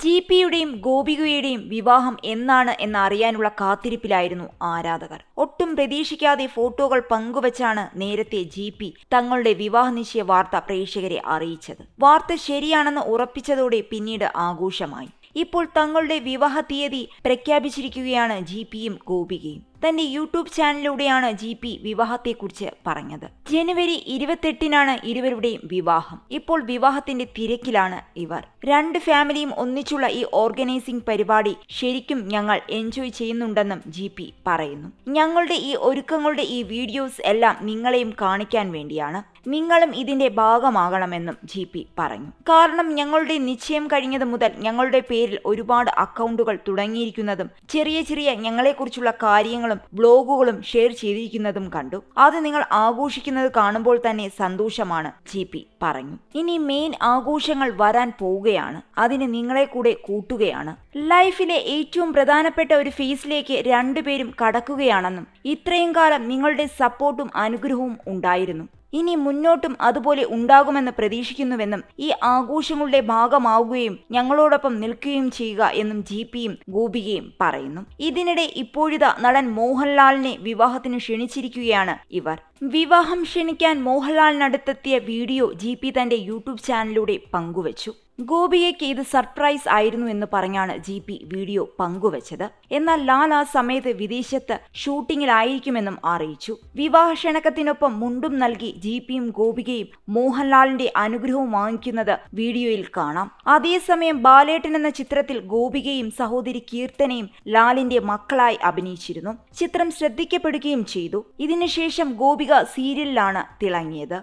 G പിയുടെയും ഗോപികയുടെയും വിവാഹം എന്നാണ് എന്നറിയാനുള്ള കാത്തിരിപ്പിലായിരുന്നു ആരാധകർ. ഒട്ടും പ്രതീക്ഷിക്കാതെ ഫോട്ടോകൾ പങ്കുവച്ചാണ് നേരത്തെ ജി പി തങ്ങളുടെ വിവാഹ നിശ്ചയ വാർത്ത പ്രേക്ഷകരെ അറിയിച്ചത്. വാർത്ത ശരിയാണെന്ന് ഉറപ്പിച്ചതോടെ പിന്നീട് ആഘോഷമായി. ഇപ്പോൾ തങ്ങളുടെ വിവാഹ തീയതി പ്രഖ്യാപിച്ചിരിക്കുകയാണ് ജി പിയും ഗോപികയും. തന്റെ യൂട്യൂബ് ചാനലിലൂടെയാണ് ജി പി വിവാഹത്തെക്കുറിച്ച് പറഞ്ഞത്. ജനുവരി ഇരുപത്തെട്ടിനാണ് ഇരുവരുടെയും വിവാഹം. ഇപ്പോൾ വിവാഹത്തിന്റെ തിരക്കിലാണ് ഇവർ. രണ്ട് ഫാമിലിയും ഒന്നിച്ചുള്ള ഈ ഓർഗനൈസിംഗ് പരിപാടി ശരിക്കും ഞങ്ങൾ എൻജോയ് ചെയ്യുന്നുണ്ടെന്നും ജി പി പറയുന്നു. ഞങ്ങളുടെ ഈ ഒരുക്കങ്ങളുടെ ഈ വീഡിയോസ് എല്ലാം നിങ്ങളെയും കാണിക്കാൻ വേണ്ടിയാണ്. നിങ്ങളും ഇതിന്റെ ഭാഗമാകണമെന്നും ജി പി പറഞ്ഞു. കാരണം ഞങ്ങളുടെ നിശ്ചയം കഴിഞ്ഞത് മുതൽ ഞങ്ങളുടെ പേരിൽ ഒരുപാട് അക്കൗണ്ടുകൾ തുടങ്ങിയിരിക്കുന്നതും ചെറിയ ചെറിയ ഞങ്ങളെക്കുറിച്ചുള്ള കാര്യങ്ങളും ബ്ലോഗുകളും ഷെയർ ചെയ്തിരിക്കുന്നതും കണ്ടു. അത് നിങ്ങൾ ആഘോഷിക്കുന്നത് കാണുമ്പോൾ തന്നെ സന്തോഷമാണ് ജി പി പറഞ്ഞു. ഇനി മെയിൻ ആഘോഷങ്ങൾ വരാൻ പോവുകയാണ്. അതിന് നിങ്ങളെ കൂടെ കൂട്ടുകയാണ്. ലൈഫിലെ ഏറ്റവും പ്രധാനപ്പെട്ട ഒരു ഫേസിലേക്ക് രണ്ടുപേരും കടക്കുകയാണെന്നും ഇത്രയും കാലം നിങ്ങളുടെ സപ്പോർട്ടും അനുഗ്രഹവും ഉണ്ടായിരുന്നു. ഇനി മുന്നോട്ടും അതുപോലെ ഉണ്ടാകുമെന്ന് പ്രതീക്ഷിക്കുന്നുവെന്നും ഈ ആഘോഷങ്ങളുടെ ഭാഗമാവുകയും ഞങ്ങളോടൊപ്പം നിൽക്കുകയും ചെയ്യുക എന്നും ജി പിയും ഗോപികയും പറയുന്നു. ഇതിനിടെ ഇപ്പോഴിതാ നടൻ മോഹൻലാലിനെ വിവാഹത്തിന് ക്ഷണിച്ചിരിക്കുകയാണ് ഇവർ. വിവാഹം ക്ഷണിക്കാൻ മോഹൻലാലിനടുത്തെത്തിയ വീഡിയോ ജി പി തന്റെ യൂട്യൂബ് ചാനലിലൂടെ പങ്കുവച്ചു. ഗോപികയ്ക്ക് ഇത് സർപ്രൈസ് ആയിരുന്നു എന്ന് പറഞ്ഞാണ് ജി പി വീഡിയോ പങ്കുവച്ചത്. എന്നാൽ ലാൽ ആ സമയത്ത് വിദേശത്ത് ഷൂട്ടിങ്ങിലായിരിക്കുമെന്നും അറിയിച്ചു. വിവാഹ ക്ഷണക്കത്തിനൊപ്പം മുണ്ടും നൽകി ജി പിയും ഗോപികയും മോഹൻലാലിന്റെ അനുഗ്രഹവും വാങ്ങിക്കുന്നത് വീഡിയോയിൽ കാണാം. അതേസമയം ബാലേട്ടൻ എന്ന ചിത്രത്തിൽ ഗോപികയും സഹോദരി കീർത്തനയും ലാലിന്റെ മക്കളായി അഭിനയിച്ചിരുന്നു. ചിത്രം ശ്രദ്ധിക്കപ്പെടുകയും ചെയ്തു. ഇതിനുശേഷം ഗോപിക സീരിയലിലാണ് തിളങ്ങിയത്.